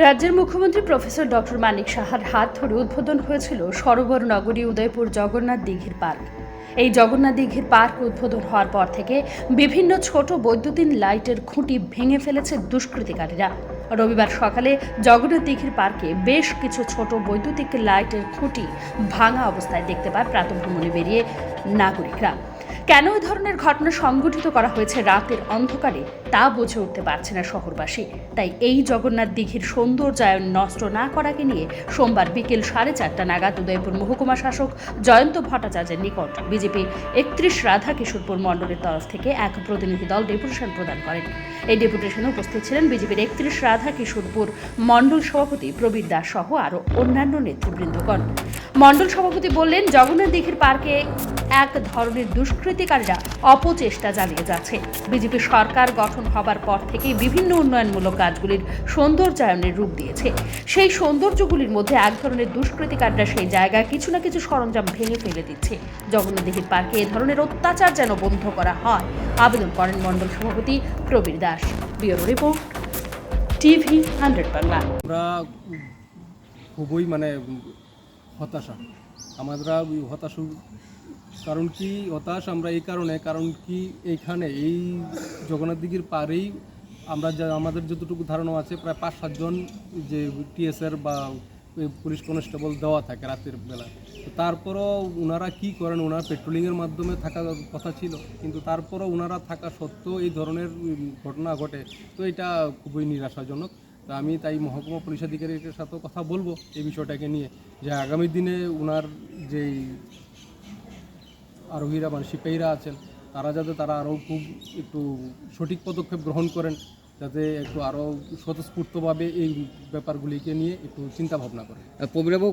রাজ্যের মুখ্যমন্ত্রী professor doctor মানিক সাহার হাত ধরে উদ্বোধন হয়েছিল সরোবর নগরী উদয়পুর জগন্নাথ দিঘির পার্ক। এই জগন্নাথ দিঘির পার্ক উদ্বোধন হওয়ার পর থেকে বিভিন্ন ছোট বৈদ্যুতিন লাইটের খুঁটি ভেঙে ফেলেছে দুষ্কৃতিকারীরা। রবিবার সকালে জগন্নাথ দিঘির পার্কে বেশ কিছু ছোট বৈদ্যুতিক লাইটের খুঁটি ভাঙা অবস্থায় দেখতে পায় প্রাতভ্রমণে বেরিয়ে নাগরিকরা। কেন এই ধরনের ঘটনা সংঘটিত করা হয়েছে রাতের অন্ধকারে, তা বুঝে উঠতে পারছে না শহরবাসী। তাই এই জগন্নাথ দিঘির সৌন্দর্যায়ন নষ্ট না করাকে নিয়ে সোমবার বিকেল সাড়ে চারটা নাগাদ উদয়পুর মহকুমা শাসক জয়ন্ত ভট্টাচার্যের নিকট বিজেপি একত্রিশ রাধা কিশোরপুর মণ্ডলের তরফ থেকে এক প্রতিনিধি দল ডেপুটেশন প্রদান করেন। এই ডেপুটেশনে উপস্থিত ছিলেন বিজেপির একত্রিশ রাধা কিশোরপুর মণ্ডল সভাপতি প্রবীর দাস সহ আরও অন্যান্য নেতৃবৃন্দগণ। মণ্ডল সভাপতি বললেন, জগন্নাথ দিঘির পার্কে এক ধরনের দুষ্কৃতিকারীরা অপচেষ্টা চালিয়ে যাচ্ছে। বিজেপি সরকার গঠন হবার পর থেকেই বিভিন্ন উন্নয়নমূলক কাজগুলির সৌন্দর্যায়নের রূপ দিয়েছে। সেই সৌন্দর্যগুলির মধ্যে এক ধরনের দুষ্কৃতিকারীরা সেই জায়গায় কিছু না কিছু সরঞ্জাম ভেঙে ফেলে দিচ্ছে। জগন্নাথ দিঘির পার্কে এ ধরনের অত্যাচার যেন বন্ধ করা হয়। আবেদন করেন মণ্ডল সভাপতি Prabir Das. Bureau report, TV hundred Bangla. খুবই মানে হতাশা। আমরা হতাশ। কারণ কি হতাশ আমরা এই কারণে, কারণ কি এইখানে এই জগন্নাথ দিঘির পাড়েই আমরা যা, আমাদের যতটুকু ধারণা আছে প্রায় পাঁচ সাতজন যে টিএসআর বা পুলিশ কনস্টেবল দেওয়া থাকে রাতের বেলা। তারপরও ওনারা কি করেন ওনারা পেট্রোলিংয়ের মাধ্যমে থাকা কথা ছিল, কিন্তু তারপরও ওনারা থাকা সত্ত্বেও এই ধরনের ঘটনা ঘটে। তো এটা খুবই নিরাশাজনক। তা আমি তাই মহকুমা পুলিশ আধিকারিকের সাথেও কথা বলব এই বিষয়টাকে নিয়ে, যে আগামী দিনে ওনার যেই আরোহীরা মানে সিপাহীরা আছেন, তারা যাতে তারা আরও খুব একটু সঠিক পদক্ষেপ গ্রহণ করেন, যাতে একটু আরও স্বতঃস্ফূর্তভাবে এই ব্যাপারগুলিকে নিয়ে একটু চিন্তা ভাবনা প্রবীরবাবু